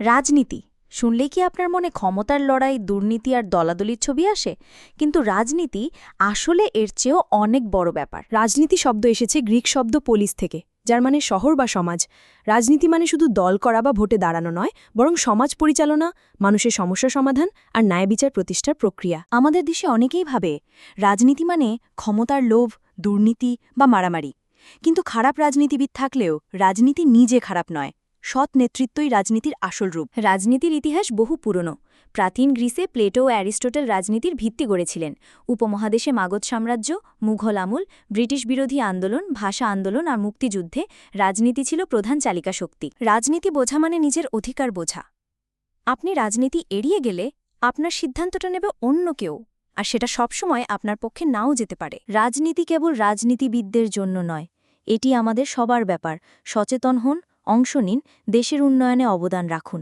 রাজনীতি। শুনলে কি আপনার মনে ক্ষমতার লড়াই, দুর্নীতি আর দলাদলির ছবি আসে? কিন্তু রাজনীতি আসলে এর চেয়েও অনেক বড় ব্যাপার। রাজনীতি শব্দ এসেছে গ্রিক শব্দ পোলিস থেকে, যার মানে শহর বা সমাজ। রাজনীতি মানে শুধু দল করা বা ভোটে দাঁড়ানো নয়, বরং সমাজ পরিচালনা, মানুষের সমস্যা সমাধান আর ন্যায় বিচার প্রতিষ্ঠার প্রক্রিয়া। আমাদের দেশে অনেকেই ভাবে, রাজনীতি মানে ক্ষমতার লোভ, দুর্নীতি বা মারামারি। কিন্তু খারাপ রাজনীতিবিদ থাকলেও রাজনীতি নিজে খারাপ নয়। সৎ নেতৃত্বই রাজনীতির আসল রূপ। রাজনীতির ইতিহাস বহু পুরনো। প্রাচীন গ্রিসে প্লেটো ও অ্যারিস্টোটেল রাজনীতির ভিত্তি গড়েছিলেন। উপমহাদেশে মাগধ সাম্রাজ্য, মুঘল আমল, ব্রিটিশ বিরোধী আন্দোলন, ভাষা আন্দোলন আর মুক্তিযুদ্ধে রাজনীতি ছিল প্রধান চালিকা শক্তি। রাজনীতি বোঝা মানে নিজের অধিকার বোঝা। আপনি রাজনীতি এড়িয়ে গেলে আপনার সিদ্ধান্তটা নেবে অন্য কেউ, আর সেটা সবসময় আপনার পক্ষে নাও যেতে পারে। রাজনীতি কেবল রাজনীতিবিদদের জন্য নয়, এটি আমাদের সবার ব্যাপার। সচেতন হন অংশ নিন দেশের উন্নয়নে অবদান রাখুন।